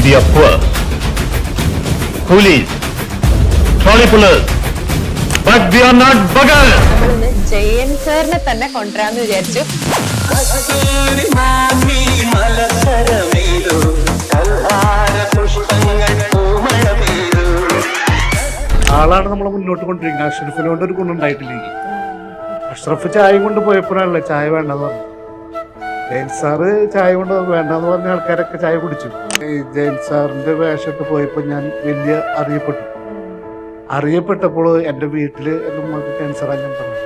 we are poor. Coolies, trolley pullers, but we are not buggers. Jayan സാറിനെ തന്നെ കൊണ്ടുവരാന്ന് വിചാരിച്ചു. ആളാണ് നമ്മൾ മുന്നോട്ട് കൊണ്ടിരിക്കുന്നത് അഷ്റഫിനോട് ഒരു ഗുണമുണ്ടായിട്ടില്ലെങ്കിൽ അഷ്റഫ് ചായ കൊണ്ട് പോയപ്പോഴാണല്ലേ ചായ വേണ്ടെന്ന് പറഞ്ഞു ജയൻ സാറ് ചായ കൊണ്ട് വേണ്ടെന്ന് പറഞ്ഞ ആൾക്കാരൊക്കെ ചായ കുടിച്ചു. ജയൻ സാറിന്റെ വേഷമിട്ട് പോയപ്പോൾ ഞാൻ വലിയ അറിയപ്പെട്ടു. അറിയപ്പെട്ടപ്പോൾ എന്റെ വീട്ടിൽ എന്റെ ഉമ്മക്ക് ക്യാൻസറാണ് ഞാൻ പറഞ്ഞു.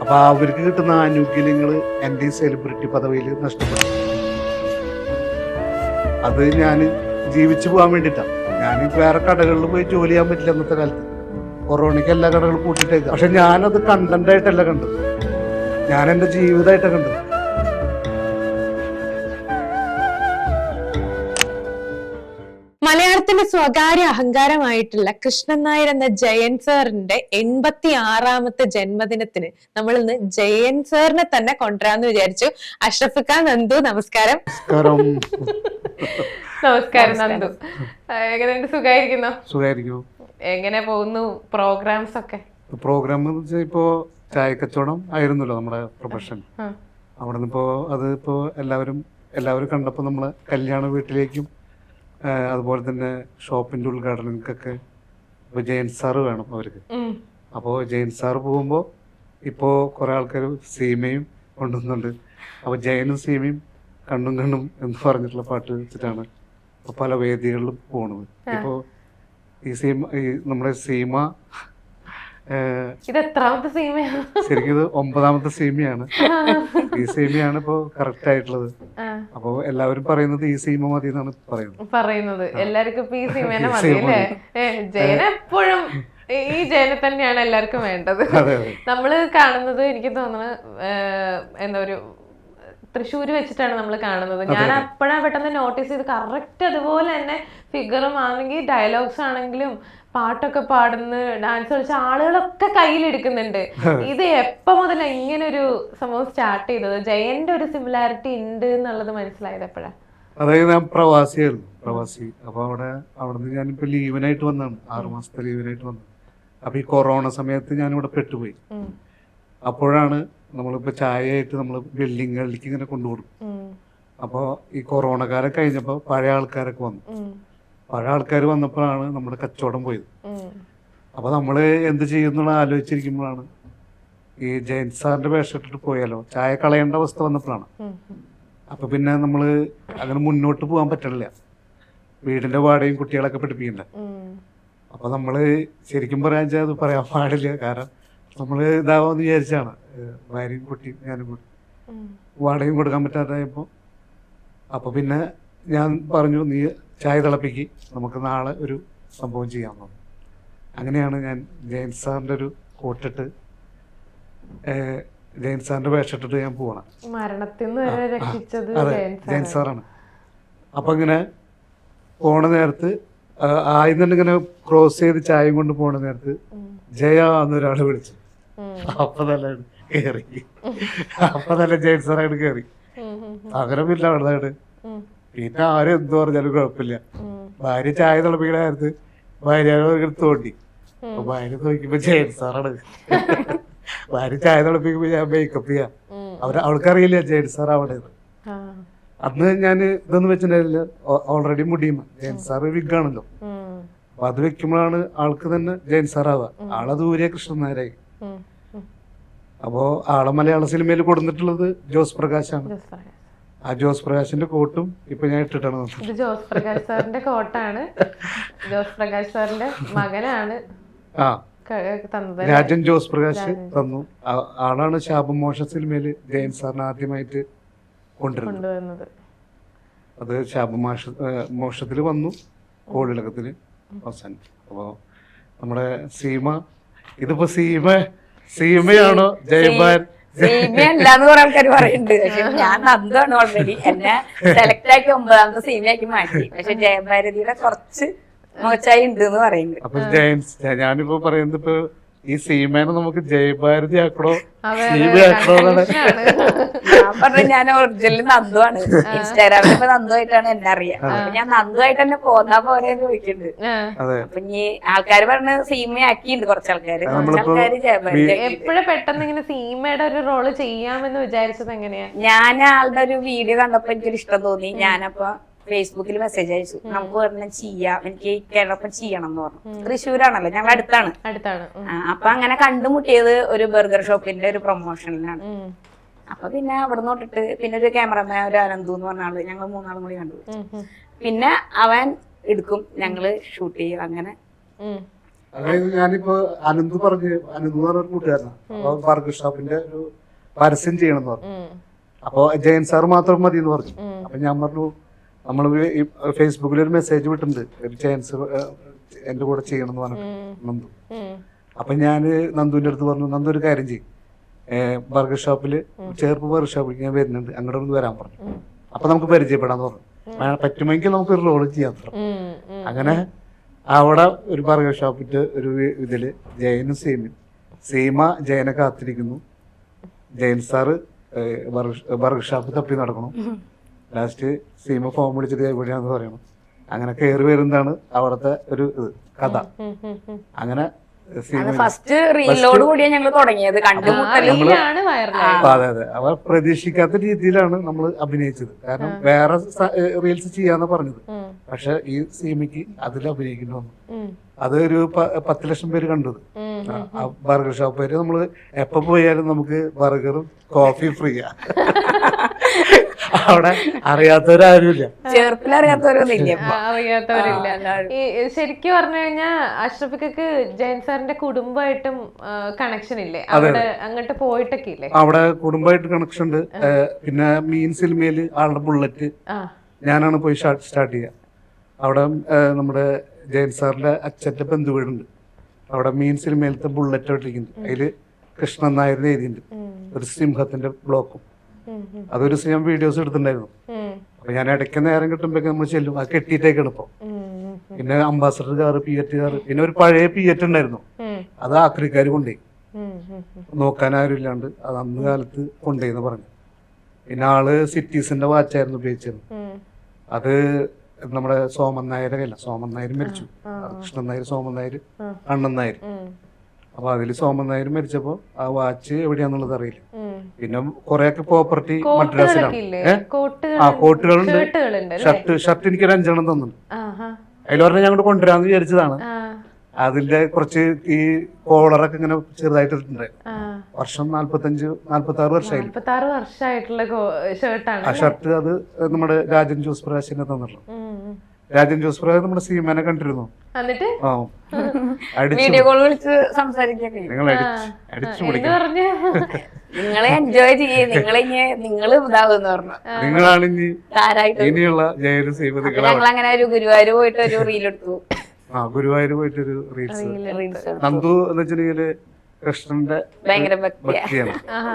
അപ്പോൾ അവർക്ക് കിട്ടുന്ന ആനുകൂല്യങ്ങൾ എന്റെ ഈ സെലിബ്രിറ്റി പദവിയിൽ നഷ്ടപ്പെട്ടു. അത് ഞാൻ ജീവിച്ചു പോകാൻ വേണ്ടിയിട്ടാണ് ഞാൻ വേറെ കടകളിൽ പോയി ജോലി ചെയ്യാൻ പറ്റില്ല അന്നത്തെ കാലത്ത്. കൊറോണയ്ക്ക് എല്ലാ കടകളും പൂട്ടിട്ടേക്ക് പക്ഷെ ഞാനത് കണ്ടന്റായിട്ടല്ല കണ്ടത്. ഞാൻ എന്റെ ജീവിതമായിട്ടാണ് കണ്ടത്. സ്വകാര്യ അഹങ്കാരമായിട്ടുള്ള കൃഷ്ണൻ നായർ എന്ന ജയൻ സാറിന്റെ എൺപത്തി ആറാമത്തെ ജന്മദിനത്തിന് നമ്മൾ ഇന്ന് ജയൻ സാറിനെ തന്നെ കൊണ്ടുവരാന്ന് വിചാരിച്ചു. അഷ്റഫ് ഖാൻ നന്ദു നമസ്കാരം. നമസ്കാരം. നന്ദു. എങ്ങനെയുണ്ട്? സുഖായിരിക്കുന്നു? സുഖായിരിക്കുന്നു. എങ്ങനെ പോകുന്നു പ്രോഗ്രാംസ് ഒക്കെ? പ്രോഗ്രാം എന്ന് വെച്ചാൽ കച്ചവടം ചായക്കച്ചവടം ആയിരുന്നല്ലോ നമ്മുടെ പ്രൊഫഷൻ. അവിടെ നിന്ന് ഇപ്പോ അത് ഇപ്പോ എല്ലാവരും എല്ലാവരും കണ്ടപ്പോ നമ്മൾ കല്യാണ വീട്ടിലേക്കും അതുപോലെ തന്നെ ഷോപ്പിന്റെ ഉദ്ഘാടനങ്ങൾക്കൊക്കെ ഇപ്പൊ ജയൻ സാറ് വേണം അവർക്ക്. അപ്പോ അപ്പോൾ ജയൻ സാറ് പോകുമ്പോൾ ഇപ്പോ കുറെ ആൾക്കാർ സീമയും കൊണ്ടുവന്നുണ്ട്. അപ്പോൾ ജയനും സീമയും കണ്ണും കണ്ണും എന്ന് പറഞ്ഞിട്ടുള്ള പാട്ട് വെച്ചിട്ടാണ് പല വേദികളിലും പോണത്. ഇപ്പോ ഈ സീമ ഈ നമ്മുടെ സീമ ഇത് എത്രാമത്തെ സീമയാണ് ശരിക്കും ഇത് ഒമ്പതാമത്തെ സീമയാണ് ഈ സീമയാണ് ഇപ്പോ കറക്റ്റ് ആയിട്ടുള്ളത്. അപ്പൊ എല്ലാവരും പറയുന്നത് ഈ സീമ മതി എന്നാണ് പറയുന്നത്. പറയുന്നത് എല്ലാവർക്കും ഇപ്പൊ ഈ മതി അല്ലേ? ഏ, എപ്പോഴും ഈ ജയനെ തന്നെയാണ് എല്ലാവർക്കും വേണ്ടത്. നമ്മൾ കാണുന്നത് എനിക്ക് തോന്നുന്നത് എന്താ ഒരു തൃശ്ശൂർ വെച്ചിട്ടാണ് നമ്മൾ കാണുന്നത്. ഞാൻ അപ്പോഴാണ് പെട്ടെന്ന് നോട്ടീസ് ചെയ്ത് കറക്റ്റ് അതുപോലെ തന്നെ ഫിഗറും ആണെങ്കിൽ ഡയലോഗ്സ് ആണെങ്കിലും പാട്ടൊക്കെ പാടുന്ന ഡാൻസ് കളിച്ച ആളുകളൊക്കെ കയ്യിലെടുക്കുന്നുണ്ട്. ഇത് എപ്പോ മുതൽ ഇങ്ങനെ ഒരു സംഭവം സ്റ്റാർട്ട് ചെയ്തത്? ജയന്റെ ഒരു സിമിലാരിറ്റി ഉണ്ട് എന്നുള്ളത് മനസ്സിലായത് എപ്പോഴാ? അതായത് ഞാൻ പ്രവാസിയായിരുന്നു. പ്രവാസി. അപ്പൊ അവിടെ അവിടെ ഞാൻ ഇപ്പൊ ലീവിനായിട്ട് വന്നാണ് ആറ് മാസത്തെ ലീവിനായിട്ട് വന്നു അപ്പൊ ഈ കൊറോണ സമയത്ത് ഞാൻ ഇവിടെ പെട്ടുപോയി അപ്പോഴാണ് നമ്മളിപ്പോ ചായയായിട്ട് നമ്മൾ ബിൽഡിങ്ങുകളിലേക്ക് ഇങ്ങനെ കൊണ്ടുപോകും അപ്പോൾ ഈ കൊറോണ കാലം കഴിഞ്ഞപ്പോൾ പഴയ ആൾക്കാരൊക്കെ വന്നു. പഴയ ആൾക്കാർ വന്നപ്പോഴാണ് നമ്മുടെ കച്ചവടം പോയത്. അപ്പോൾ നമ്മൾ എന്ത് ചെയ്യുന്നുള്ള ആലോചിച്ചിരിക്കുമ്പോഴാണ് ഈ ജയൻ സാറിന്റെ വേഷം ഇട്ടിട്ട് പോയാലോ ചായ കളയേണ്ട അവസ്ഥ വന്നപ്പോഴാണ്. അപ്പൊ പിന്നെ നമ്മൾ അങ്ങനെ മുന്നോട്ട് പോകാൻ പറ്റണില്ല. വീടിന്റെ വാടകയും കുട്ടികളൊക്കെ പഠിപ്പിക്കണ്ട. അപ്പൊ നമ്മൾ ശരിക്കും പറയാൻ വെച്ചാൽ അത് പറയാൻ പാടില്ല. കാരണം നമ്മൾ ഇതാവാന്ന് വിചാരിച്ചാണ്. ഭാര്യയും കുട്ടിയും ഞാനും കൂടി. വാടകയും കൊടുക്കാൻ പറ്റാതായപ്പോ. അപ്പൊ പിന്നെ ഞാൻ പറഞ്ഞു നീ ചായ തിളപ്പിക്ക് നമുക്ക് നാളെ ഒരു സംഭവം പറഞ്ഞു അങ്ങനെയാണ് ഞാൻ ജയൻ സാറിന്റെ ഒരു കോട്ടിട്ട് ജയൻ സാറിന്റെ വേഷിട്ടിട്ട് ഞാൻ രക്ഷിച്ചത് അതെ ജയൻ സാറാണ്. അപ്പം ഇങ്ങനെ പോണ നേരത്ത് ആയിന്ന് ഇങ്ങനെ ക്രോസ് ചെയ്ത് ചായയും കൊണ്ട് പോണ നേരത്ത് ജയ എന്നൊരാൾ വിളിച്ചു. അപ്പൊ തന്നെ കയറി അപ്പൊ തന്നെ ജയൻ സാറായിട്ട് കേറി. ഇല്ല അവിടെ. പിന്നെ ആരും എന്ത് പറഞ്ഞാലും കുഴപ്പമില്ല. ഭാര്യ ചായ തിളപ്പിക്കണ നേരത്ത് ഭാര്യ തോണ്ടി അപ്പൊ ഭാര്യ നോക്കിയപ്പോ ജയൻ സാറാണ് ഭാര്യ ചായ തിളപ്പിക്കുമ്പോ ഞാൻ മേക്കപ്പ് ചെയ്യാം അവർ അവൾക്കറിയില്ല ജയൻ സാർ അവിടെ. അന്ന് ഞാൻ ഇതൊന്നും വെച്ചിട്ടുണ്ടായിരുന്നില്ല ഓൾറെഡി മുടിയും ജയൻ സാറ് വിഗാണല്ലോ. അപ്പൊ അത് വെക്കുമ്പോഴാണ് ആൾക്ക് തന്നെ ജയൻ സാറാവുക ആളെ ദൂരെ കൃഷ്ണൻ നായരായി. അപ്പോ ആളെ മലയാള സിനിമയിൽ കൊടുത്തിട്ടുള്ളത് ജോസ് പ്രകാശാണ്. ആ ജോസ് പ്രകാശിന്റെ കോട്ടും ഇപ്പൊ ഞാൻ ഇട്ടിട്ടാണ് ഇത് ജോസ് പ്രകാശ് സാറിന്റെ കോട്ടാണ്. ജോസ് പ്രകാശ് സാറിന്റെ മകനാണ് ആ. തന്നത് രാജൻ ജോസ് പ്രകാശ് തന്നു. ആളാണ് ശാപമോഷ സിനിമയിൽ ജയൻ സാറിന് ആദ്യമായിട്ട് കൊണ്ടുവരുന്നത്. അത് ശാപമാഷ മോക്ഷത്തിൽ വന്നു കോളിളക്കത്തിന് അവസാനം അപ്പോ നമ്മുടെ സീമ ഇതിപ്പോ സീമ സീമയാണോ? ജയബാൻ സീമയല്ലാന്ന് കുറെ ആൾക്കാർ പറയുന്നുണ്ട് പക്ഷെ ഞാൻ നന്ദാണ് ഓൾറെഡി എന്നെ സെലക്ട് ആക്കി ഒമ്പതാമത്തെ സീമിയാക്കി മാറ്റി. പക്ഷെ ജയഭാരതിയുടെ കുറച്ച് മോശമായി ഉണ്ട് എന്ന് പറയുന്നുണ്ട് ഞാനിപ്പോ പറയുന്നത് ഈ സീമേനെ നമുക്ക് ജയഭാരതി ആക്കണോ? സീമ ആക്കണോ ഞാൻ പറഞ്ഞു ഞാൻ ഒറിജിനൽ നന്ദുവാണ് ഇൻസ്റ്റാഗ്രാമിൽ ഇപ്പൊ നന്ദു ആയിട്ടാണ് എന്നെ അറിയാം. അപ്പൊ ഞാൻ നന്ദു ആയിട്ട് തന്നെ പോന്നാ പോരെ ചോദിക്കുന്നുണ്ട്. അതെ. അപ്പൊ ഇനി ആൾക്കാര് പറഞ്ഞ് സീമയാക്കിയിട്ടുണ്ട് കുറച്ച് ആൾക്കാര്. എപ്പോഴും പെട്ടെന്ന് ഇങ്ങനെ സീമയുടെ ഒരു റോൾ ചെയ്യാമെന്ന് വിചാരിച്ചത് എങ്ങനെയാ? ഞാൻ ആളുടെ ഒരു വീഡിയോ കണ്ടപ്പോ എനിക്കൊരു ഇഷ്ടം തോന്നി. ഞാനപ്പോ ഫേസ്ബുക്കിൽ മെസ്സേജ് അയച്ചു. നമുക്ക് ഒരെണ്ണം ചെയ്യാം. എനിക്ക് കേരളപ്പം ചെയ്യണം എന്ന് പറഞ്ഞു തൃശ്ശൂരാണല്ലോ. ഞങ്ങൾ അടുത്താണ്. അടുത്താണ്. അപ്പൊ അങ്ങനെ കണ്ടുമുട്ടിയത് ഒരു ബർഗർ ഷോപ്പിന്റെ ഒരു പ്രൊമോഷനിലാണ്. അപ്പൊ പിന്നെ അവിടെ തൊട്ടിട്ട് പിന്നെ ഒരു ക്യാമറമാൻ ഒരു അനന്തു എന്ന് പറഞ്ഞ ആൾ ഞങ്ങൾ മൂന്നാളും കൂടി കണ്ടു. പിന്നെ അവൻ എടുക്കും. ഞങ്ങൾ ഷൂട്ട് ചെയ്യും അങ്ങനെ. അതായത് ഞാനിപ്പോ അനന്ത് പറഞ്ഞു അനന്ത് എന്ന് പറഞ്ഞ ഒരു കൂട്ടുകാരനാണ് ബർഗർ ഷോപ്പിന്റെ ഒരു പരസ്യം ചെയ്യണം എന്ന് പറഞ്ഞു. അപ്പൊ ജയൻ സാർ മാത്രം മതി എന്ന് പറഞ്ഞു. അപ്പൊ ഞാൻ പറഞ്ഞു നമ്മൾ ഫേസ്ബുക്കിൽ ഒരു മെസ്സേജ് വിട്ടിട്ടുണ്ട്. ഒരു ചാൻസ് എന്റെ കൂടെ ചെയ്യണം എന്ന് പറഞ്ഞു നന്ദു. അപ്പൊ ഞാൻ നന്ദുവിന്റെ അടുത്ത് പറഞ്ഞു നന്ദു ഒരു കാര്യം ചെയ്യും. ബർഗർ ഷോപ്പിൽ ചേർപ്പ് ബർഗർ ഷോപ്പിൽ ഞാൻ വരുന്നുണ്ട്. അങ്ങോട്ട് ഒന്ന് വരാൻ പറഞ്ഞു. അപ്പൊ നമുക്ക് പരിചയപ്പെടാന്ന് പറഞ്ഞു. പറ്റുമെങ്കിൽ നമുക്ക് ഒരു റോൾ ചെയ്യാൻ. അങ്ങനെ അവിടെ ഒരു ബർഗർ ഷോപ്പിന്റെ ഒരു ഇതിൽ ജയനും സീമയും സീമ ജയനെ കാത്തിരിക്കുന്നു. ജയൻ സാറ് ബർഗർ ഷോപ്പ് തപ്പി നടക്കണം. ലാസ്റ്റ് സീമ ഫോം വിളിച്ചിട്ട് എവിടെയാന്ന് പറയണം. അങ്ങനെ കയറി വരുന്നതാണ് അവിടുത്തെ ഒരു ഇത് കഥ. അങ്ങനെ ഫസ്റ്റ് റീലോട് കൂടിയാണ് ഞങ്ങൾ തുടങ്ങിയത്. അതെ അതെ അവർ പ്രതീക്ഷിക്കാത്ത രീതിയിലാണ് നമ്മൾ അഭിനയിച്ചത്. കാരണം വേറെ റീൽസ് ചെയ്യാന്ന് പറഞ്ഞത്. പക്ഷെ ഈ സീമയ്ക്ക് അതിൽ അഭിനയിക്കേണ്ടി വന്നു ഉം. അത് ഒരു പത്ത് ലക്ഷം പേര് കണ്ടത്. ആ ബർഗർ ഷോപ്പ് വരെ നമ്മൾ എപ്പോ പോയാലും നമുക്ക് ബർഗറും കോഫി ഫ്രീയാ. അവിടെ അറിയാത്തവരാരുമില്ല. ആ, ഈ ശരിക്കും പറഞ്ഞു കഴിഞ്ഞാൽ അഷ്റഫിക്ക് ജയൻ സാറിന്റെ കുടുംബമായിട്ടും കണക്ഷൻ ഇല്ലേ? അവിടെ അങ്ങോട്ട് പോയിട്ടൊക്കെ ഇല്ലേ? അവിടെ കുടുംബമായിട്ട് കണക്ഷൻ ഉണ്ട്. പിന്നെ മീൻ സിനിമയിൽ ആളുടെ ബുള്ളറ്റ് ഞാനാണ് പോയി സ്റ്റാർട്ട് ചെയ്യുക അവിടെ നമ്മുടെ ജയൻ സാറിന്റെ അച്ഛന്റെ ബന്ധു ബന്ധുവീടുണ്ട്. അവിടെ മീൻ സിനിമയിലത്തെ ബുള്ളറ്റ് ഇട്ടിരിക്കുന്നു അതിൽ കൃഷ്ണൻ നായരുടെ എഴുതിയിട്ടുണ്ട് ഒരു സിംഹത്തിന്റെ ബ്ലോക്കും. അതൊരു ദിവസം ഞാൻ വീഡിയോസ് എടുത്തിട്ടുണ്ടായിരുന്നു. അപ്പൊ ഞാൻ ഇടയ്ക്ക് നേരം കിട്ടുമ്പോഴേക്കും നമ്മൾ ചെല്ലും. അത് കെട്ടിയിട്ടേക്കാണ് ഇപ്പൊ. പിന്നെ അംബാസഡർ കാറ് പി എറ്റ് കാറ് പിന്നെ ഒരു പഴയ പി എറ്റ് ഉണ്ടായിരുന്നു. അത് ആക്രിക്കാർ കൊണ്ടുപോയി. നോക്കാൻ ആരും ഇല്ലാണ്ട് അത് അന്ന് കാലത്ത് കൊണ്ടുപോയിന്ന് പറഞ്ഞു. പിന്നെ ആൾ സിറ്റീസിന്റെ വാച്ചായിരുന്നു ഉപയോഗിച്ചത്. അത് നമ്മുടെ സോമൻ നായരെ അല്ല സോമൻ നായർ മരിച്ചു. കൃഷ്ണൻ നായർ സോമൻ നായർ അണ്ണൻ നായർ. അപ്പൊ അതിൽ സോമൻ നായർ മരിച്ചപ്പോ ആ വാച്ച് എവിടെയാന്നുള്ളത് അറിയില്ല. പിന്നെ കുറെയൊക്കെ പ്രോപ്പർട്ടി മദ്രാസിലാണ്. ആ കോട്ടുകളുണ്ട്. ഷർട്ട് ഷർട്ട് എനിക്കൊരു അഞ്ചെണ്ണം. അതിൽ പറഞ്ഞ ഞങ്ങൾ കൊണ്ടുവരാന്ന് വിചാരിച്ചതാണ്. അതിന്റെ കുറച്ച് ഈ കോളറൊക്കെ ഇങ്ങനെ ചെറുതായിട്ടുണ്ട്. വർഷം നാല്പത്തഞ്ച് നാല്പത്തി ആറ് വർഷമായി വർഷമായിട്ടുള്ള ഷർട്ടാണ് ആ ഷർട്ട് അത് നമ്മുടെ രാജൻ ജോസ് പ്രകാശിനെ തന്നിട്ടുള്ളു രാജൻ ജോസ് പ്രകാരം നമ്മുടെ സീമാനെ കണ്ടിരുന്നു. എന്നിട്ട്? ആ. അടിച്ചു. വീഡിയോ കോൾ വിളിച്ച് സംസാരിക്കൊക്കെ നിങ്ങൾ അടിച്ചു അടിച്ചു എന്ത് പറഞ്ഞു. നിങ്ങളെ എൻജോയ് ചെയ്യേ. നിങ്ങളെ ഇനി നിങ്ങൾ ഇതാവെന്ന് പറഞ്ഞു. നിങ്ങളാണ് ഇനി താരായിട്ട് ഇനിയുള്ള ജയലും സീമ അപ്പൊ നിങ്ങളാണ് ഞങ്ങൾ അങ്ങനെ ഒരു ഗുരുവായൂർ പോയിട്ട് ഒരു റീൽ എടുത്തു ആ ഗുരുവായൂർ പോയിട്ടൊരു റീൽസ്. റീൽസ് നന്ദു എന്ന് വെച്ചിട്ടുണ്ടെങ്കിൽ കൃഷ്ണന്റെ ഭയങ്കര ഭക്തിയാ ഭക്തിയാണ്. ആഹാ.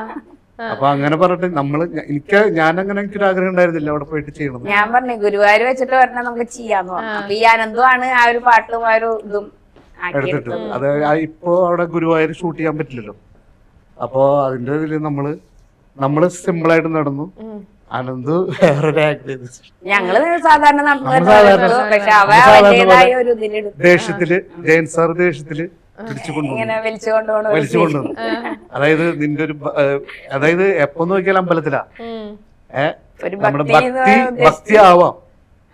അപ്പൊ അങ്ങനെ പറഞ്ഞിട്ട് നമ്മൾ എനിക്ക് ഞാൻ അങ്ങനെ എനിക്കൊരു ആഗ്രഹം ഉണ്ടായിരുന്നില്ല അവിടെ പോയിട്ട് ചെയ്യണം ഞാൻ പറഞ്ഞു ഗുരുവായൂർ വെച്ചിട്ട് പറഞ്ഞാൽ നമുക്ക് ചെയ്യാന്ന് പറഞ്ഞു. അപ്പൊ ഈ അനന്തുമാണ് ആ ഒരു പാട്ടും ആ ഒരു ഇതും എടുത്തിട്ട്. അത് ഇപ്പോ അവിടെ ഗുരുവായൂർ ഷൂട്ട് ചെയ്യാൻ പറ്റില്ലല്ലോ. അപ്പോ അതിന്റെ ഇതിൽ നമ്മൾ നമ്മൾ സിമ്പിൾ ആയിട്ട് നടന്നു. അനന്ത് വേറൊരു ആക്ട് ചെയ്തു. ഞങ്ങൾ സാധാരണ ദേഷ്യത്തിൽ ജയൻ സാർ ദേഷ്യത്തിൽ വലിച്ചു കൊണ്ടുപോകണ അതായത് നിന്റെ ഒരു അതായത് എപ്പോ നോക്കിയാൽ അമ്പലത്തിലാ. ഏഹ് ഒരു നമ്മുടെ ഭക്തി ഭക്തി ആവാം.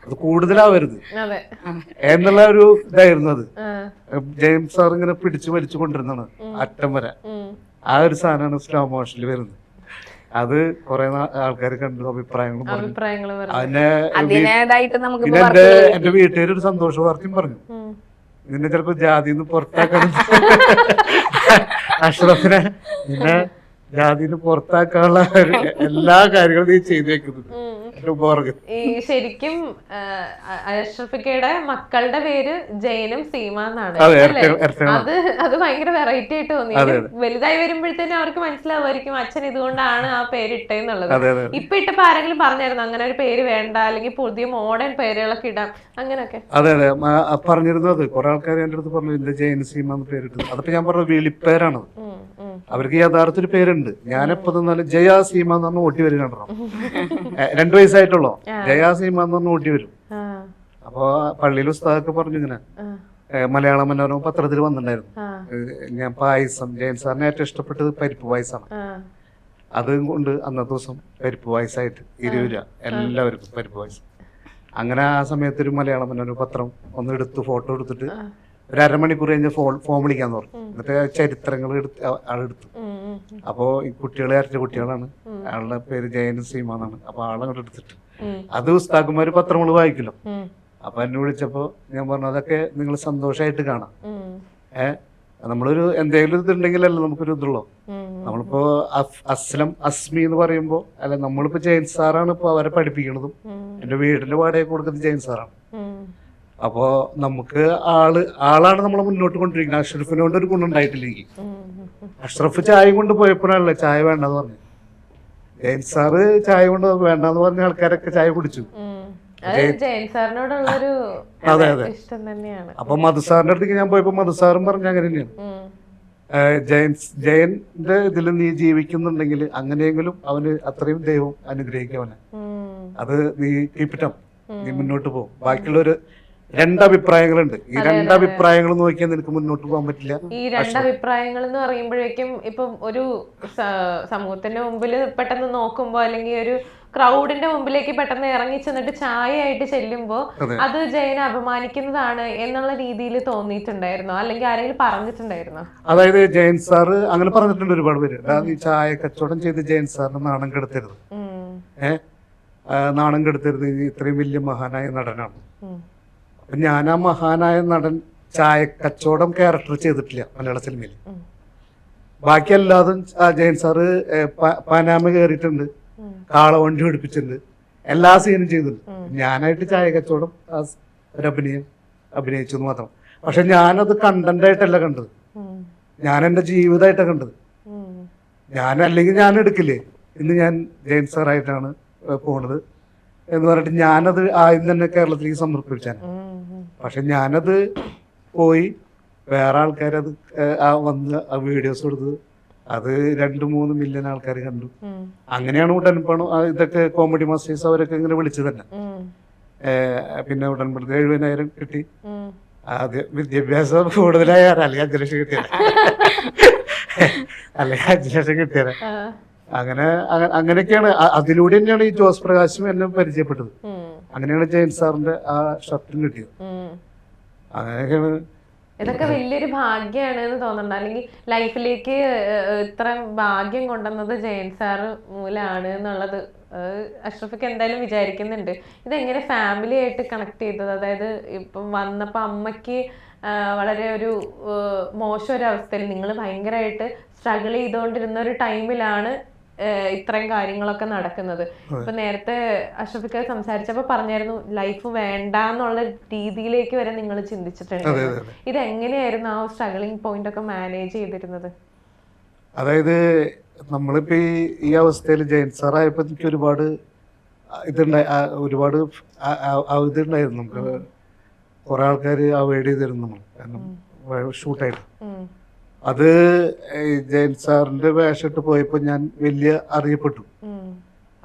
അത് കൂടുതലാവരുത്. അതെ. എന്നുള്ള ഒരു ഇതായിരുന്നു അത്. ജെയിംസ് സാർ ഇങ്ങനെ പിടിച്ചു വലിച്ചു കൊണ്ടിരുന്നാണ് അറ്റം വരെ. ആ ഒരു സാധനമാണ് സ്ലോ മോഷനിൽ വരുന്നത്. അത് കുറെ ആൾക്കാർ കണ്ടു അഭിപ്രായങ്ങളും പറഞ്ഞു. അഭിപ്രായങ്ങൾ പറഞ്ഞു. അതിനെ എന്റെ വീട്ടുകാർ ഒരു സന്തോഷ വാർത്തയും പറഞ്ഞു. നിന്നെ ചിലപ്പോ ജാതിന്ന് പുറത്താക്കണം അഷ്റഫിനെ പിന്നെ ജാതിന് പുറത്താക്കാനുള്ള എല്ലാ കാര്യങ്ങളും നീ ചെയ്തു വെക്കുന്നത് ഈ ശരിക്കും അഷ്റഫിക്കയുടെ മക്കളുടെ പേര് ജയനും സീമ എന്നാണ് അതെ. അത് ഭയങ്കര വെറൈറ്റി ആയിട്ട് തോന്നി. വലുതായി വരുമ്പോഴത്തേനും അവർക്ക് മനസ്സിലാവുമായിരിക്കും അച്ഛൻ ഇതുകൊണ്ടാണ് ആ പേര് ഇട്ടേന്നുള്ളത്. ഇപ്പൊ ഇട്ടപ്പോ ആരെങ്കിലും പറഞ്ഞായിരുന്നു? അങ്ങനെ ഒരു പേര് വേണ്ട അല്ലെങ്കിൽ പുതിയ മോഡേൺ പേരുകളൊക്കെ ഇടാം അങ്ങനെയൊക്കെ. അതെ അതെ. പറഞ്ഞിരുന്നത് കൊറേ ആൾക്കാർ എന്റെ അടുത്ത് പറഞ്ഞു ഇല്ല ജയൻ സീമ എന്ന് പേരിട്ടത്. അതിപ്പോ ഞാൻ പറഞ്ഞു ഉം. അവർക്ക് യഥാർത്ഥ ഒരു പേരുണ്ട്. ഞാനെപ്പോ തന്നാലും ജയ സീമ എന്ന് പറഞ്ഞ ഓട്ടി വരും കണ്ടോ രണ്ടു വയസ്സായിട്ടുള്ളോ? ജയ സീമ എന്ന് പറഞ്ഞ ഓട്ടി വരും. അപ്പൊ പള്ളിയിൽ ഉസ്താദൊക്കെ പറഞ്ഞു ഇങ്ങനെ. മലയാള മനോരമ പത്രത്തിൽ വന്നിട്ടുണ്ടായിരുന്നു. ഞാൻ പായസം ജയൻ സാറിന് ഏറ്റവും ഇഷ്ടപ്പെട്ടത് പരിപ്പ് പായസമാണ് അതും അത് കൊണ്ട് അന്നത്തെ ദിവസം പരിപ്പ് പായസമായിട്ട് ഇരുപത് രൂപ. എല്ലാവർക്കും പരിപ്പ് പായസം. അങ്ങനെ ആ സമയത്ത് ഒരു മലയാള മനോരമ പത്രം ഒന്ന് എടുത്ത് ഫോട്ടോ എടുത്തിട്ട് ഒരു അരമണിക്കൂർ കഴിഞ്ഞ് ഫോൺ ഫോൺ വിളിക്കാന്ന് പറഞ്ഞു. എന്നിട്ട് ചരിത്രങ്ങൾ എടുത്ത് ആളെടുത്തു അപ്പോ ഈ കുട്ടികളെ അരച്ച കുട്ടികളാണ്. ആളുടെ പേര് ജയൻ സീമ എന്നാണ്. അപ്പൊ ആളങ്ങോട്ട് എടുത്തിട്ട്. അത് ഉസ്താക്കുമാര് പത്രങ്ങൾ വായിക്കല്ലോ അപ്പൊ എന്നെ വിളിച്ചപ്പോ ഞാൻ പറഞ്ഞു അതൊക്കെ നിങ്ങൾ സന്തോഷമായിട്ട് കാണാം. ഏ? നമ്മളൊരു എന്തെങ്കിലും ഇതുണ്ടെങ്കിലല്ല നമുക്കൊരു ഇതുള്ളൂ. നമ്മളിപ്പോ അസ്ലം അസ്മി എന്ന് പറയുമ്പോ അല്ല നമ്മളിപ്പോ ജയൻ സാറാണ് ഇപ്പൊ അവരെ പഠിപ്പിക്കണതും. എന്റെ വീടിന്റെ വാടക കൊടുക്കുന്നത് ജയൻ സാറാണ്. അപ്പോ നമുക്ക് ആൾ ആളാണ് നമ്മളെ മുന്നോട്ട് കൊണ്ടിരിക്കുന്നത്. അഷ്റഫിനെ കൊണ്ട് ഒരു ഗുണം ഉണ്ടായിട്ടില്ല? എനിക്ക് അഷ്റഫ് ചായ കൊണ്ട് പോയപ്പോഴാണല്ലേ ചായ വേണ്ടെന്ന് പറഞ്ഞു ജയൻ സാറ് ചായ കൊണ്ട് വേണ്ടെന്ന് പറഞ്ഞ ആൾക്കാരൊക്കെ ചായ കുടിച്ചു. അത് അതെ, അപ്പൊ മധുസാറിന്റെ അടുത്തേക്ക് ഞാൻ പോയപ്പോ മധുസാറും പറഞ്ഞ അങ്ങനെ തന്നെയാണ് ജയൻ ജയന്റെ ഇതിൽ നീ ജീവിക്കുന്നുണ്ടെങ്കിൽ അങ്ങനെയെങ്കിലും അവന് അത്രയും ദൈവം അനുഗ്രഹിക്കവനെ അത് നീ കീപ്പിറ്റം നീ മുന്നോട്ട് പോകും ബാക്കിയുള്ളൊരു രണ്ടഭിപ്രായങ്ങളുണ്ട്. ഈ രണ്ടഭിപ്രായങ്ങൾ നോക്കിയാൽ നിനക്ക് മുന്നോട്ട് പോകാൻ പറ്റില്ല. ഈ രണ്ടഭിപ്രായങ്ങൾ എന്ന് പറയുമ്പോഴേക്കും ഇപ്പം ഒരു സമൂഹത്തിന്റെ മുമ്പിൽ പെട്ടെന്ന് നോക്കുമ്പോ അല്ലെങ്കിൽ ഒരു ക്രൗഡിന്റെ മുമ്പിലേക്ക് പെട്ടെന്ന് ഇറങ്ങി ചെന്നിട്ട് ചായയായിട്ട് ചെല്ലുമ്പോൾ ചെല്ലുമ്പോ അത്. ജയനെ അപമാനിക്കുന്നതാണ് എന്നുള്ള രീതിയിൽ തോന്നിയിട്ടുണ്ടായിരുന്നു? അല്ലെങ്കിൽ ആരെങ്കിലും പറഞ്ഞിട്ടുണ്ടായിരുന്നോ? അതായത് ജയൻ സാർ അങ്ങനെ പറഞ്ഞിട്ടുണ്ട് ഒരുപാട് പേര്. നീ ചായ കച്ചവടം ചെയ്ത് ജയൻ സാറിന് നാണം കെടുത്തരുത്. ഏഹ് നാണം കെടുത്തരുത്. ഇത്രയും വലിയ മഹാനായ നടനാണ്. ഞാൻ ആ മഹാനായ നടൻ ചായ കച്ചവടം ക്യാരക്ടർ ചെയ്തിട്ടില്ല മലയാള സിനിമയിൽ ബാക്കി എല്ലാതും ജയൻ സാറ് പനാമ കയറിയിട്ടുണ്ട്. കാളവണ്ടി പിടിപ്പിച്ചിട്ടുണ്ട്. എല്ലാ സീനും ചെയ്തിട്ടുണ്ട്. ഞാനായിട്ട് ചായ കച്ചവടം ആ ഒരു അഭിനയം അഭിനയിച്ചു എന്ന് മാത്രം. പക്ഷെ ഞാനത് കണ്ടന്റ് ആയിട്ടല്ല കണ്ടത്. ഞാൻ എന്റെ ജീവിതമായിട്ടാണ് കണ്ടത്. ഞാൻ അല്ലെങ്കിൽ ഞാൻ എടുക്കില്ലേ? ഇന്ന് ഞാൻ ജയൻ സാറായിട്ടാണ് പോണത്. എന്ന് പറഞ്ഞിട്ട് ഞാനത് ആദ്യം തന്നെ കേരളത്തിലേക്ക് സമർപ്പിച്ചാണ്. പക്ഷെ ഞാനത് പോയി വേറെ ആൾക്കാരത് വന്ന് ആ വീഡിയോസ് കൊടുത്ത് അത് രണ്ട് മൂന്ന് മില്യൺ ആൾക്കാർ കണ്ടു. അങ്ങനെയാണ് ഉടൻപണം ഇതൊക്കെ കോമഡി മാസ്റ്റേഴ്സ് അവരൊക്കെ ഇങ്ങനെ വിളിച്ചത് തന്നെ. പിന്നെ ഉടൻപടി എഴുപതിനായിരം കിട്ടി. ആദ്യം വിദ്യാഭ്യാസം കൂടുതലായ അല്ലെങ്കിൽ അഞ്ചു ലക്ഷം കിട്ടിയത്. അല്ലെങ്കിൽ അഞ്ചു ലക്ഷം കിട്ടിയത്. അങ്ങനെ അങ്ങ- അങ്ങനെയൊക്കെയാണ് അതിലൂടെ തന്നെയാണ് ഈ ജോസ് പ്രകാശും എന്നെ പരിചയപ്പെട്ടത്. അങ്ങനെയാണ് ജയൻ സാറിന്റെ ആ ഷർട്ടും കിട്ടിയത്. അങ്ങനെയൊക്കെയാണ്. ഇതൊക്കെ വലിയൊരു ഭാഗ്യമാണ് എന്ന് തോന്നുന്നുണ്ട്. അല്ലെങ്കിൽ ലൈഫിലേക്ക് ഇത്ര ഭാഗ്യം കൊണ്ടുവന്നത് ജയൻ സാറ് മൂലമാണ് എന്നുള്ളത് അഷ്റഫിക്ക് എന്തായാലും വിചാരിക്കുന്നുണ്ട്. ഇതെങ്ങനെ ഫാമിലി ആയിട്ട് കണക്ട് ചെയ്തത്? അതായത് ഇപ്പം വന്നപ്പോൾ അമ്മയ്ക്ക് വളരെ ഒരു മോശം ഒരു അവസ്ഥയിൽ നിങ്ങൾ ഭയങ്കരമായിട്ട് സ്ട്രഗിൾ ചെയ്തുകൊണ്ടിരുന്ന ഒരു ടൈമിലാണ് ഇത്രയും കാര്യങ്ങളൊക്കെ നടക്കുന്നത്. ഇപ്പൊ നേരത്തെ അഷഫിക്ക സംസാരിച്ചപ്പോ പറഞ്ഞായിരുന്നു ലൈഫ് വേണ്ട എന്നുള്ള രീതിയിലേക്ക് വരെ നിങ്ങൾ ചിന്തിച്ചിട്ടുണ്ട്. ഇത് എങ്ങനെയായിരുന്നു ആ സ്ട്രഗിളിംഗ് പോയിന്റ് ഒക്കെ മാനേജ് ചെയ്തിരുന്നത്? അതായത് നമ്മളിപ്പോ ഈ ഈ അവസ്ഥയിൽ ജയൻ സാറായപ്പോ എനിക്ക് ഒരുപാട് ഇതുണ്ടായി ഒരുപാട് ഇതുണ്ടായിരുന്നു. നമുക്ക് കുറെ ആൾക്കാർ അവോയ്ഡ് ചെയ്തിരുന്നു നമ്മൾ കാരണം ഷൂട്ടായിട്ട്. അത് ജയൻ സാറിന്റെ വേഷമിട്ട് പോയപ്പോൾ ഞാൻ വലിയ അറിയപ്പെട്ടു.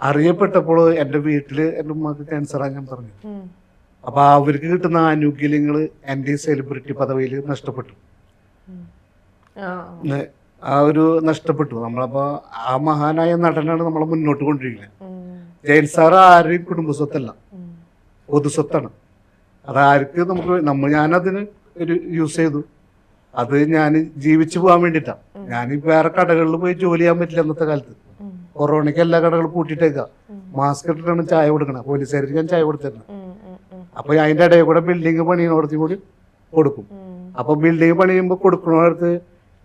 അറിയപ്പെട്ടപ്പോൾ എന്റെ വീട്ടിൽ എന്റെ ഉമ്മക്ക് ക്യാൻസറാണ് ഞാൻ പറഞ്ഞു. അപ്പൊ അവർക്ക് കിട്ടുന്ന ആനുകൂല്യങ്ങൾ എന്റെ സെലിബ്രിറ്റി പദവിയിൽ നഷ്ടപ്പെട്ടു. ആ. ഒരു നഷ്ടപ്പെട്ടു. നമ്മളപ്പോ ആ മഹാനായ നടനാണ് നമ്മളെ മുന്നോട്ട് കൊണ്ടിരിക്കുന്നത്. ജയൻ സാർ ആരുടെയും കുടുംബസ്വത്തല്ല. പൊതുസ്വത്താണ്. അത് ആർക്ക് നമുക്ക് നമ്മൾ ഞാനതിന് ഒരു യൂസ് ചെയ്തു. അത് ഞാൻ ജീവിച്ചു പോകാൻ വേണ്ടിട്ടാണ് ഞാൻ വേറെ കടകളിൽ പോയി ജോലി ചെയ്യാൻ പറ്റില്ല അന്നത്തെ കാലത്ത്. കൊറോണയ്ക്ക് എല്ലാ കടകളും കൂട്ടിട്ടേക്കാം മാസ്ക് ഇട്ടിട്ടാണ് ചായ കൊടുക്കണം. പോലീസുകാർക്ക് ഞാൻ ചായ കൊടുത്തിരുന്നത്. അപ്പൊ അതിന്റെ ഇടയിൽ കൂടെ ബിൽഡിംഗ് പണിയുന്നോടത്തും കൂടി കൊടുക്കും. അപ്പൊ ബിൽഡിംഗ് പണിയുമ്പോൾ കൊടുക്കണോടത്ത്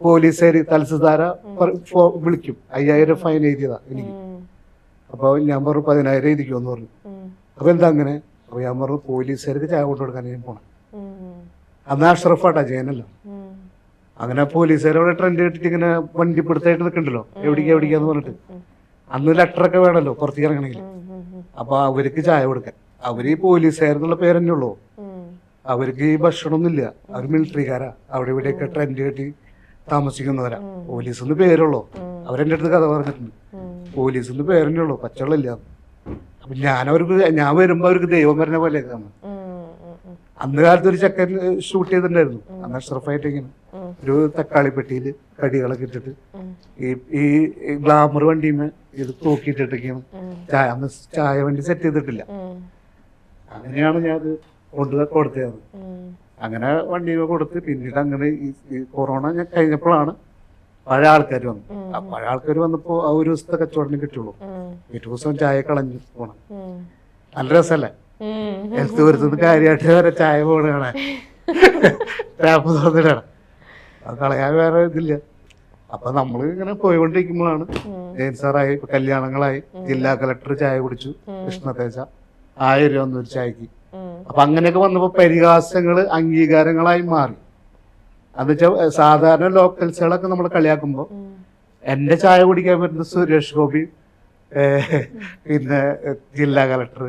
പോലീസുകാര് തലസുധാര വിളിക്കും. അയ്യായിരം ഫൈൻ എഴുതിയതാ എനിക്ക്. അപ്പൊ ഞാൻ പറഞ്ഞു പതിനായിരം എഴുതിക്കുമെന്ന് പറഞ്ഞു. അപ്പൊ എന്താ അങ്ങനെ? അപ്പൊ ഞാൻ പറഞ്ഞു പോലീസുകാർക്ക് ചായ കൊണ്ടു കൊടുക്കാൻ ഞാൻ പോണം. അന്ന് അഷ്റഫാട്ടാ ജയനല്ല? അങ്ങനെ പോലീസുകാരവിടെ ട്രെൻഡ് കിട്ടിട്ട് ഇങ്ങനെ വണ്ടി പിടുത്തായിട്ട് നിൽക്കണ്ടല്ലോ എവിടേക്ക് എവിടേക്കാന്ന് പറഞ്ഞിട്ട്. അന്ന് ലെറ്ററൊക്കെ വേണമല്ലോ പുറത്തേക്ക് ഇറങ്ങണമെങ്കിൽ. അപ്പൊ അവർക്ക് ചായ കൊടുക്കാൻ. അവർ ഈ പോലീസുകാരെന്നുള്ള പേരന്നെ ഉള്ളൂ. അവർക്ക് ഈ ഭക്ഷണമൊന്നുമില്ല അവർ മിലിറ്ററിക്കാരാ അവിടെ ഇവിടെയൊക്കെ ട്രെൻഡ് കെട്ടി താമസിക്കുന്നവരാ. പോലീസ് എന്ന് പേരുള്ളൂ. അവരെന്റെ അടുത്ത് കഥ പറഞ്ഞിട്ടുണ്ട്. പോലീസ് എന്ന് പേരെന്നെ ഉള്ളൂ. പച്ചവെള്ളമില്ല. അപ്പൊ ഞാൻ അവർക്ക് ഞാൻ വരുമ്പോ അവർക്ക് ദൈവം വരുന്ന പോലെ അന്ന് കാലത്ത് ഒരു ചെക്കൻ ഷൂട്ട് ചെയ്തിട്ടുണ്ടായിരുന്നു. അന്ന് അഷ്റഫായിട്ട് ഇങ്ങനെ. ഒരു തക്കാളി പെട്ടിയിൽ കടികളൊക്കെ ഇട്ടിട്ട് ഈ ഈ ഗ്ലാമർ വണ്ടിമേ ഇത് തൂക്കിയിട്ടിട്ടൊക്കെയാണ് ചായ അന്ന് ചായ വണ്ടി സെറ്റ് ചെയ്തിട്ടില്ല. അങ്ങനെയാണ് ഞാൻ അത് കൊണ്ട് കൊടുത്തത്. അങ്ങനെ വണ്ടി കൊടുത്ത് പിന്നീട് അങ്ങനെ ഈ കൊറോണ ഞാൻ കഴിഞ്ഞപ്പോഴാണ് പഴയ ആൾക്കാർ വന്നു ആ പഴയ ആൾക്കാർ വന്നപ്പോ ആ ഒരു ദിവസത്തെ കച്ചവടം കിട്ടുള്ളൂ. പിറ്റേ ദിവസം ചായ കളഞ്ഞു പോണം. നല്ല രസമല്ലേ ഹെൽത്ത് വരുത്തുന്ന കാര്യമായിട്ട് വരെ ചായ പോണേ ടാപ്പ് തുറന്നിടാണ്. അത് കളയാൻ വേറെ ഇതില്ല. അപ്പൊ നമ്മൾ ഇങ്ങനെ പോയിക്കൊണ്ടിരിക്കുമ്പോഴാണ് ജയൻ സാറായി കല്യാണങ്ങളായി ജില്ലാ കലക്ടർ ചായ കുടിച്ചു കൃഷ്ണതേജ ആയിരം രൂപ ഒരു ചായക്ക്. അപ്പൊ അങ്ങനെയൊക്കെ വന്നപ്പോ പരിഹാസങ്ങൾ അംഗീകാരങ്ങളായി മാറി. അത് വെച്ചാൽ സാധാരണ ലോക്കൽസുകളൊക്കെ നമ്മൾ കളിയാക്കുമ്പോ എന്റെ ചായ കുടിക്കാൻ പറ്റുന്ന സുരേഷ് ഗോപി പിന്നെ ജില്ലാ കലക്ടർ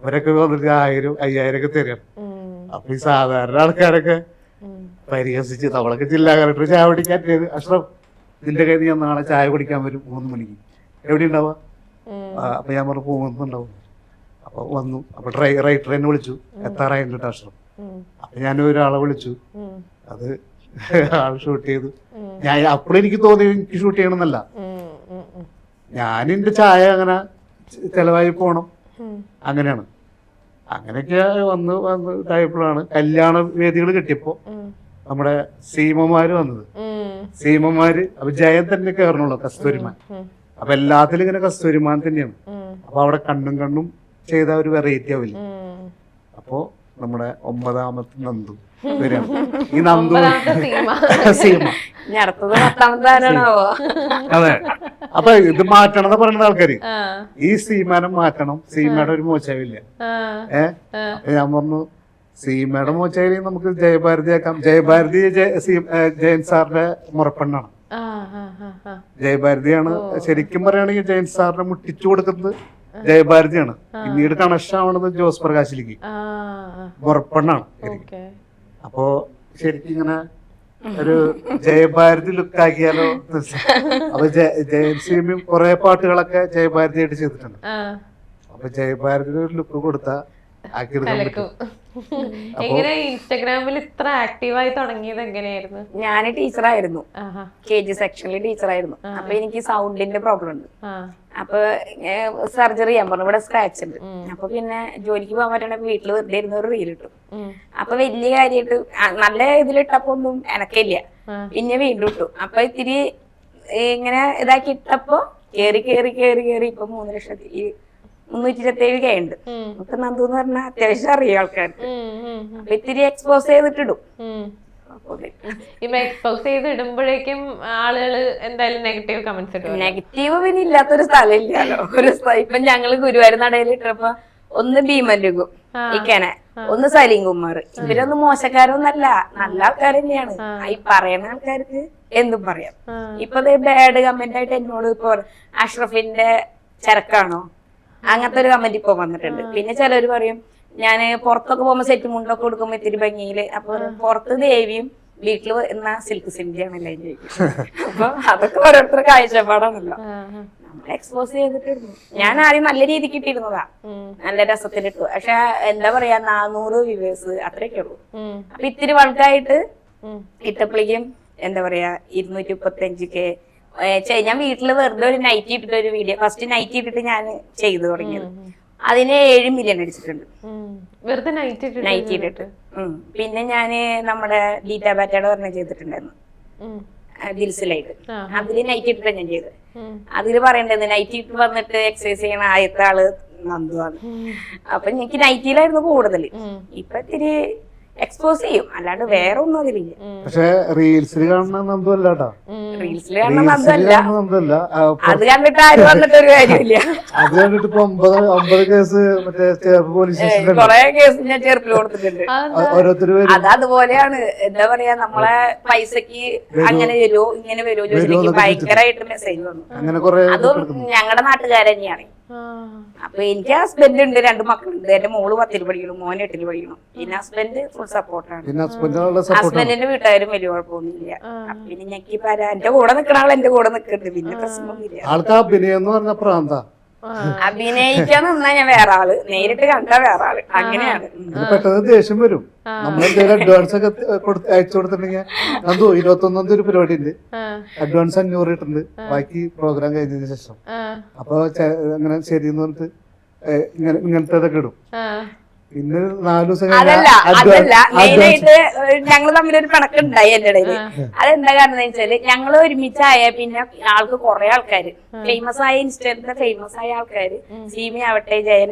ഇവരൊക്കെ വന്നിട്ട് ആയിരം അയ്യായിരം ഒക്കെ തരും അപ്പൊ ഈ സാധാരണ ആൾക്കാരൊക്കെ പരിഹസിച്ച് നമ്മളൊക്കെ ജില്ലാ കലക്ടർ ചായ കുടിക്കാൻ അഷ്റഫ് നിന്റെ കയ്യിൽ ഞാൻ നാളെ ചായ കുടിക്കാൻ വരും മൂന്ന് മണിക്ക്. എവിടെ ഉണ്ടാവുക അപ്പൊ ഞാൻ പറഞ്ഞു പോകുന്നുണ്ടാവും. അപ്പൊ വന്നു. അപ്പൊ ഡ്രൈ റൈറ്റർ എന്നെ വിളിച്ചു. എത്താറായിട്ട് കേട്ടോ അഷ്റഫ്. അപ്പൊ ഞാൻ ഒരാളെ വിളിച്ചു. അത് ആൾ ഷൂട്ട് ചെയ്തു. ഞാൻ അപ്പോഴും എനിക്ക് തോന്നി എനിക്ക് ഷൂട്ട് ചെയ്യണമെന്നല്ല. ഞാൻ എന്റെ ചായ അങ്ങനെ ചെലവായി പോണം. അങ്ങനെയാണ്. അങ്ങനെയൊക്കെ വന്ന് വന്ന് ഇതായപ്പോഴാണ് കല്യാണ വേദികൾ കിട്ടിയപ്പോ നമ്മുടെ സീമമാര് വന്നത്. സീമമാര് അപ്പൊ ജയൻ തന്നെ കയറണുള്ളൂ കസ്തൂരിമാൻ. അപ്പൊ എല്ലാത്തിലും ഇങ്ങനെ കസ്തൂരിമാൻ തന്നെയാണ്. അപ്പൊ അവിടെ കണ്ണും കണ്ണും ചെയ്ത ഒരു വെറൈറ്റി ആവില്ല? അപ്പോ നമ്മുടെ ഒമ്പതാമത്തെ നന്ദു ഈ നന്ദു സീമ. അതെ. അപ്പൊ ഇത് മാറ്റണം എന്ന് പറയുന്ന ആൾക്കാര്. ഈ സീമാനം മാറ്റണം. സീമയുടെ ഒരു മോശമില്ല ഏഹ് ഞാൻ പറഞ്ഞു സീമയുടെ മോശായി നമുക്ക് ജയഭാരതി ആക്കാം. ജയഭാരതി ജയൻ സാറിന്റെ മുറപ്പെണ്ണാണ്. ജയഭാരതിയാണ് ശരിക്കും പറയുകയാണെങ്കിൽ ജയൻ സാറിനെ മുട്ടിച്ചു കൊടുക്കുന്നത് ജയഭാരതിയാണ്. പിന്നീട് കണക്ഷൻ ആവണത് ജോസ് പ്രകാശിലേക്ക്. മുറപ്പെണ്ണാണ് അപ്പോ ശരിക്കും ഇങ്ങനെ ഒരു ജയഭാരതി ലുക്ക് ആക്കിയാലോ എന്ന് വെച്ചാ. അപ്പൊ ജയ- ജയൻ സീമയും കുറെ പാട്ടുകളൊക്കെ ജയഭാരതിയായിട്ട് ചെയ്തിട്ടുണ്ട്. അപ്പൊ ജയഭാരതി ഒരു ലുക്ക് കൊടുത്ത ആക്കിയെടുക്കാൻ പറ്റും. എങ്ങനെ ഇൻസ്റ്റഗ്രാമിൽ ഇത്ര ആക്റ്റീവായി തുടങ്ങിയത് എങ്ങനെയായിരുന്നു? ഞാൻ ടീച്ചറായിരുന്നു. കെ ജി സെക്ഷനിൽ ടീച്ചറായിരുന്നു. അപ്പൊ എനിക്ക് സൗണ്ടിന്റെ പ്രോബ്ലം ഉണ്ട്. അപ്പൊ സർജറി ചെയ്യാൻ പറഞ്ഞു. ഇവിടെ സ്ക്രാച്ച് ഉണ്ട്. അപ്പൊ പിന്നെ ജോലിക്ക് പോകാൻ പറ്റണ വീട്ടിൽ വെറുതെ ഇരുന്ന് ഒരു റീൽ ഇട്ടു. അപ്പൊ വലിയ കാര്യമായിട്ട് നല്ല ഇതിലിട്ടപ്പോ ഒന്നും എനക്കില്ല. പിന്നെ വീണ്ടും ഇട്ടു. അപ്പൊ ഇത്തിരി ഇങ്ങനെ ഇതാക്കി ഇട്ടപ്പോ കേറി കേറി കേറി കേറി ഇപ്പൊ മൂന്ന് ലക്ഷത്തി മുന്നൂറ്റി ഇരുപത്തേഴ് കെ ഉണ്ട് അപ്പൊ നന്ദു എന്ന് പറഞ്ഞാൽ അത്യാവശ്യം അറിയാം ആൾക്കാർക്ക്. അപ്പൊ ഇത്തിരി എക്സ്പോസ് ചെയ്തിട്ടിടും. ഇപ്പൊ എക്സ്പോസ് ചെയ്ത് ഇടുമ്പോഴേക്കും ആളുകൾ എന്തായാലും നെഗറ്റീവ് കമന്റ്സ് ഇടും നെഗറ്റീവ് പിന്നെ ഇല്ലാത്തൊരു സ്ഥലമില്ലല്ലോ. ഒരു ഇപ്പൊ ഞങ്ങൾ ഗുരുവായൂർ നടയിൽ ഇട്ടപ്പോ ഒന്ന് ഭീമൻ രഘു ഇക്കനെ ഒന്ന് സലീം കുമാർ. ഇവരൊന്നും മോശക്കാരൊന്നല്ല. നല്ല ആൾക്കാർ തന്നെയാണ്. ഈ പറയുന്ന ആൾക്കാർക്ക് എന്തും പറയാം. ഇപ്പൊ ബാഡ് കമന്റ് ആയിട്ട് എന്നോട് ഇപ്പൊ അഷ്റഫിന്റെ ചരക്കാണോ? അങ്ങനത്തെ ഒരു കമന്റ് ഇപ്പൊ വന്നിട്ടുണ്ട്. പിന്നെ ചിലര് പറയും ഞാൻ പുറത്തൊക്കെ പോകുമ്പോ സെറ്റ് മുണ്ടൊക്കെ കൊടുക്കുമ്പോ ഇത്തിരി ഭംഗിയിൽ. അപ്പൊ പുറത്ത് ദേവിയും വീട്ടിൽ എന്നാ സിൽക്ക് ചോദിക്കും അപ്പൊ അതൊക്കെ ഓരോരുത്തർ കാഴ്ചപ്പാടാണല്ലോ. നമ്മൾ എക്സ്പോസ് ചെയ്തിട്ടിരുന്നു. ഞാൻ ആദ്യം നല്ല രീതിക്ക് ഇട്ടിരുന്നതാ. നല്ല രസത്തിലിട്ടു പക്ഷെ എന്താ പറയാ നാനൂറ് വ്യൂവേഴ്സ് അത്രയൊക്കെ ഉള്ളൂ. അപ്പൊ ഇത്തിരി വൾക്കായിട്ട് ഇട്ടപ്പോഴേക്കും എന്താ പറയാ ഇരുന്നൂറ്റി മുപ്പത്തി അഞ്ച് കെ ഞാൻ വീട്ടിൽ വെറുതെ ഒരു നൈറ്റി ഇട്ടിട്ട് ഒരു വീഡിയോ ഫസ്റ്റ് നൈറ്റി ഇട്ടിട്ട് ഞാൻ ചെയ്തു തുടങ്ങിയത്. അതിന് ഏഴ് മില്യൺ അടിച്ചിട്ടുണ്ട്. വെറുതെ നൈറ്റ് നൈറ്റി ഇട്ടിട്ട്. പിന്നെ ഞാൻ നമ്മുടെ ഡീറ്റ ബാറ്റയുടെ പറഞ്ഞ ചെയ്തിട്ടുണ്ടായിരുന്നു. ദിൽസിലായിട്ട് അതിൽ നൈറ്റ് ഇട്ടിട്ട് ഞാൻ ചെയ്തത്. അതിൽ പറയണ്ടത് നൈറ്റ് ഇട്ട് വന്നിട്ട് എക്സസൈസ് ചെയ്യണ ആദ്യത്തെ ആൾ നന്ദുവാണ് അപ്പൊ എനിക്ക് നൈറ്റിയിലായിരുന്നു കൂടുതൽ ഇപ്പൊ ഇത്തിരി എക്സ്പോസ് ചെയ്യും. അല്ലാണ്ട് വേറെ ഒന്നും അതിലില്ല. പക്ഷെ റീൽസിൽ കാണുന്ന നന്ദു റീൽസിൽ കാണുന്ന നന്ദല്ല അത് കണ്ടിട്ട് ആരും വന്നിട്ട് ഒരു കാര്യമില്ല. അത് കണ്ടിട്ട് ഇപ്പൊ ഒമ്പത് ഒമ്പത് കേസ് മറ്റേ ചേർപ്പ് പോലീസ് കൊറേ കേസ് ഞാൻ ചെറുപ്പിൽ കൊടുത്തിട്ടുണ്ട്. ഓരോരുത്തർ വരും. അത് അതുപോലെയാണ്. എന്താ പറയാ നമ്മളെ പൈസക്ക് അങ്ങനെ വരുമോ ഇങ്ങനെ വരുമോ ചോദിച്ചിട്ട് ഭയങ്കരമായിട്ട് മെസ്സേജ് വന്നു. അങ്ങനെ അതും ഞങ്ങളുടെ നാട്ടുകാരെ തന്നെയാണ്. അപ്പൊ എനിക്ക് ഹസ്ബൻഡ് ഉണ്ട് രണ്ട് മക്കളുണ്ട്. എന്റെ മോൾ പത്തിൽ പഠിക്കണം മോൻ എട്ടിൽ പഠിക്കണം പിന്നെ ഹസ്ബൻഡ് ഫുൾ സപ്പോർട്ടാണ്. പിന്നെ ഹസ്ബൻഡിനുള്ള സപ്പോർട്ട് ഹസ്ബൻഡിന്റെ വീട്ടുകാരും വലിയ കുഴപ്പമൊന്നുമില്ല. പിന്നെ ഞെക്കി പരാ എന്റെ കൂടെ നിക്കണ ആൾ എന്റെ കൂടെ നിക്കുന്നുണ്ട് പിന്നെ പ്രശ്നമൊന്നുമില്ല. ആൾക്ക് അഭിനയം എന്ന് പറഞ്ഞ പ്രാന്ത. അഭിനയിക്കാൻ നിന്നാ ഞാൻ വേറെ ആൾ. നേരിട്ട് കണ്ട വേറെ ആൾ. അങ്ങനെയാണ്. പെട്ടെന്ന് ദേഷ്യം വരും. നമ്മൾ എന്തെങ്കിലും അഡ്വാൻസ് ഒക്കെ കൊടുത്ത് അയച്ചു കൊടുത്തിട്ടുണ്ടെങ്കിൽ നന്ദു ഇരുപത്തൊന്നാം തീയതി ഒരു പരിപാടി ഉണ്ട് അഡ്വാൻസ് അഞ്ഞൂറ് ഇട്ടുണ്ട് ബാക്കി പ്രോഗ്രാം കഴിഞ്ഞതിന് ശേഷം. അപ്പൊ അങ്ങനെ ശരി എന്ന് പറഞ്ഞിട്ട് ഇങ്ങനെ ഇങ്ങനത്തെ ഇതൊക്കെ ഇടും പിന്നെ നാല് ദിവസം അതല്ല അതല്ല. മെയിനായിട്ട് ഞങ്ങൾ തമ്മിൽ ഒരു പിണക്ക് ഉണ്ടായി എന്റെ ഇടയിൽ അതെന്താ കാരണം വെച്ചാൽ ഞങ്ങൾ ഒരുമിച്ചായ പിന്നെ ആൾക്ക് കുറെ ആൾക്കാര്. ഫേമസ് ആയ ഇൻസ്റ്റന്റിലെ ഫേമസ് ആയ ആൾക്കാര്. സീമി ആവട്ടെ ജയൻ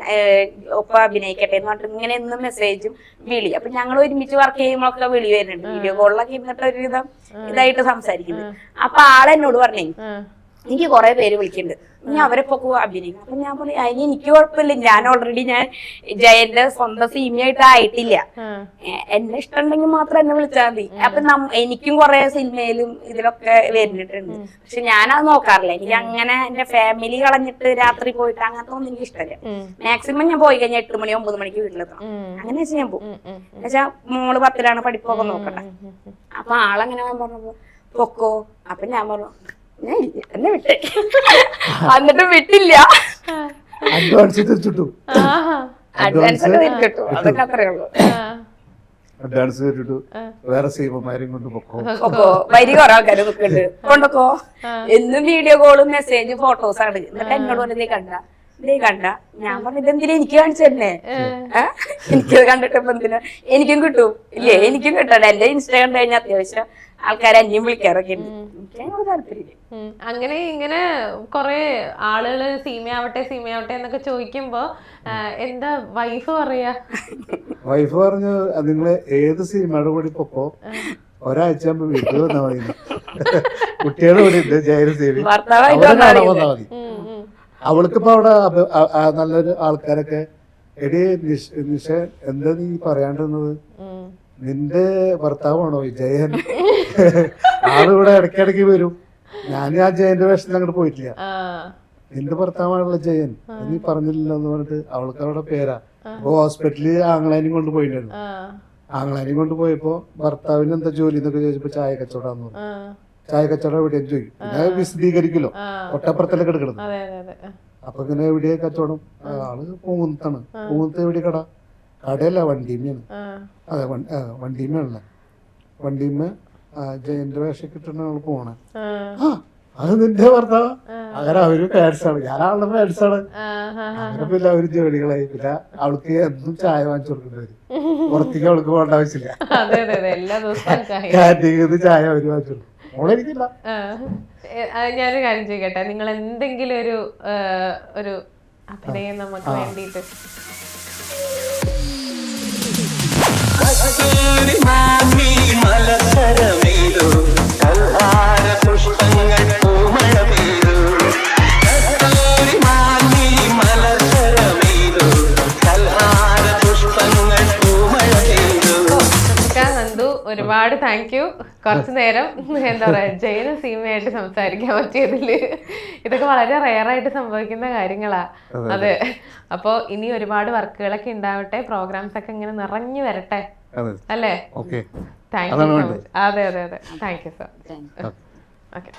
ഒപ്പം അഭിനയിക്കട്ടെ എന്ന് പറഞ്ഞിട്ട് ഇങ്ങനെ എന്നും മെസ്സേജും വിളി. അപ്പൊ ഞങ്ങൾ ഒരുമിച്ച് വർക്ക് ചെയ്യുമ്പോഴൊക്കെ വിളി വരുന്നുണ്ട്. വീഡിയോ കോളിലൊക്കെ ഇരുന്നിട്ട് ഒരുവിധം ഇതായിട്ട് സംസാരിക്കുന്നത് അപ്പൊ ആളെന്നോട് പറഞ്ഞേ എനിക്ക് കുറെ പേര് വിളിക്കുന്നുണ്ട്. ഞാൻ അവരെ പൊക്കെ അഭിനയിക്കും. അപ്പൊ ഞാൻ പറഞ്ഞു അതിന് എനിക്ക് കുഴപ്പമില്ല. ഞാൻ ഓൾറെഡി ഞാൻ ജയന്റെ സ്വന്തം സിനിമയായിട്ട് ആയിട്ടില്ല. എന്നെ ഇഷ്ടമുണ്ടെങ്കിൽ മാത്രം എന്നെ വിളിച്ചാൽ മതി. അപ്പൊ എനിക്കും കുറെ സിനിമയിലും ഇതിലൊക്കെ വരുന്നിട്ടുണ്ട് പക്ഷെ ഞാനത് നോക്കാറില്ല. എനിക്ക് അങ്ങനെ എന്റെ ഫാമിലി കളഞ്ഞിട്ട് രാത്രി പോയിട്ട് അങ്ങനത്തെ ഒന്നും എനിക്ക് ഇഷ്ടമല്ല. മാക്സിമം ഞാൻ പോയി കഴിഞ്ഞാൽ എട്ട് മണി ഒമ്പത് മണിക്ക് വീട്ടിലെത്തണം അങ്ങനെ വെച്ചാൽ ഞാൻ പോകും എന്നുവെച്ചാ മോൾ പത്തിലാണ് പഠിപ്പൊക്കെ നോക്കട്ടെ. അപ്പൊ ആളങ്ങനെ പറഞ്ഞു പൊക്കോ? അപ്പൊ ഞാൻ പറഞ്ഞു ഞാൻ ഇല്ല എന്നെ വിട്ടേ. എന്നിട്ടും വിട്ടില്ല. അഡ്വാൻസ് തിരിച്ചിട്ടു അഡ്വാൻസ് തിരിച്ചിട്ടു അതൊക്കെ അത്രേ ഉള്ളൂ. അഡ്വാൻസ് തിരിച്ചിട്ടു വേറെ സീമമാരും കൊണ്ട് പൊക്കോ? വരി കുറെ ആൾക്കാർ കൊണ്ടൊക്കോ. എന്നും വീഡിയോ കോളും മെസ്സേജും ഫോട്ടോസ് ആണ്. എന്നിട്ട് എന്നോട് പറഞ്ഞു കണ്ട. നീ കണ്ട. ഞാൻ പറഞ്ഞു ഇതെന്തിനാ എനിക്ക് കാണിച്ചു തന്നെ എനിക്കത് കണ്ടിട്ട് ഇപ്പൊ എന്തിനാ? എനിക്കും കിട്ടും. ഇല്ലേ? എനിക്കും കിട്ടണ്ട എന്റെ ഇൻസ്റ്റ കണ്ടു കഴിഞ്ഞാൽ അത്യാവശ്യം ആൾക്കാർ അന്യം വിളിക്കാറൊക്കെ ഉണ്ട്. എനിക്ക് അങ്ങനെ ഇങ്ങനെ കൊറേ ആളുകൾ സീമയാവട്ടെ സീമയാവട്ടെ എന്നൊക്കെ ചോദിക്കുമ്പോ എന്താ വൈഫ് പറയാ? വൈഫ് പറഞ്ഞു നിങ്ങൾ ഏത് സിനിമയുടെ കൂടി പൊക്കോ ഒരാഴ്ച ആകുമ്പോ വീട്ടിൽ വന്നാ മതി. കുട്ടികളുടെ കൂടി ഉണ്ട് ജയലസേവി ഭർത്താവായിട്ട് അവിടെ വന്നാ മതി. വന്നാൽ ഇപ്പൊ. അവൾക്കിപ്പോ അവിടെ നല്ലൊരു ആൾക്കാരൊക്കെ എടി നിഷ എന്താ നീ പറയാണ്ടിരുന്നത്? നിന്റെ ഭർത്താവാണോ ജയൻ ആളിവിടെ ഇടയ്ക്കിടയ്ക്ക് വരും. ഞാൻ ആ ജയന്റെ വേഷത്തിൽ അങ്ങോട്ട് പോയിട്ടില്ല. നിന്റെ ഭർത്താവാണല്ലോ ജയൻ. നീ പറഞ്ഞില്ലല്ലോ എന്ന് പറഞ്ഞിട്ട് അവൾക്ക് അവിടെ പേരാ. അപ്പൊ ഹോസ്പിറ്റലിൽ ആംഗ്ലാനും കൊണ്ട് പോയിട്ടുണ്ടായിരുന്നു ആ, ആങ്ങളാനും കൊണ്ട് പോയപ്പോ ഭർത്താവിന് എന്താ ജോലി എന്നൊക്കെ ചോദിച്ചപ്പോ ചായ കച്ചവടാന്ന് പറഞ്ഞു. ചായ കച്ചവടം എവിടെ ചോദിക്കും പിന്നെ വിശദീകരിക്കലോ. ഒട്ടപ്പുറത്തല്ലേ അതെ അപ്പൊ ഇങ്ങനെ എവിടെയാ കച്ചവടം? ആൾ പൂന്തത്താണ് പൂന്തത്ത് എവിടെ കട? കടയല്ല വണ്ടിമയാണ് അതെ വണ്ടിമ്മയാണല്ല വണ്ടിമ്മ വണ്ടിമേ ജയന്റെ വേഷം കിട്ടുന്ന ആൾ പോണേ. ആ, അത് നിന്റെ ഭർത്താവ്? അങ്ങനെ അവർ ഫാൻസാണ് ഞാൻ ആളുടെ ഫാൻസാണ് അങ്ങനെ പിന്നെ അവർ ജോലികളായി. പിന്നെ അവൾക്ക് എന്നും ചായ വാങ്ങിച്ചു കൊടുക്കേണ്ടി വരും. പുറത്തേക്ക് അവൾക്ക് പോകേണ്ട ആവശ്യമില്ല. ക്യാന്റീനിൽ ചായ അവർ വാങ്ങിച്ചു കൊടുക്കും. ഞാനൊരു കാര്യം ചോദിക്കട്ടെ? നിങ്ങൾ എന്തെങ്കിലും ഒരു ഒരു അഭിനയം നമുക്ക് വേണ്ടിയിട്ട് മലസരമേതു കൽഹാര പുഷ്പങ്ങൾ പൂമഴ പെയ്തു. ഒരുപാട് താങ്ക് യു കുറച്ചു നേരം എന്താ പറയാ ജയന സീമയായിട്ട് സംസാരിക്കാൻ പറ്റിയതിൽ. ഇതൊക്കെ വളരെ റെയർ ആയിട്ട് സംഭവിക്കുന്ന കാര്യങ്ങളാ. അതെ അപ്പൊ ഇനി ഒരുപാട് വർക്കുകളൊക്കെ ഉണ്ടാവട്ടെ പ്രോഗ്രാംസ് ഒക്കെ ഇങ്ങനെ നിറഞ്ഞു വരട്ടെ. അല്ലേ? ഓക്കെ താങ്ക് യു അതെ അതെ അതെ. Thank you sir okay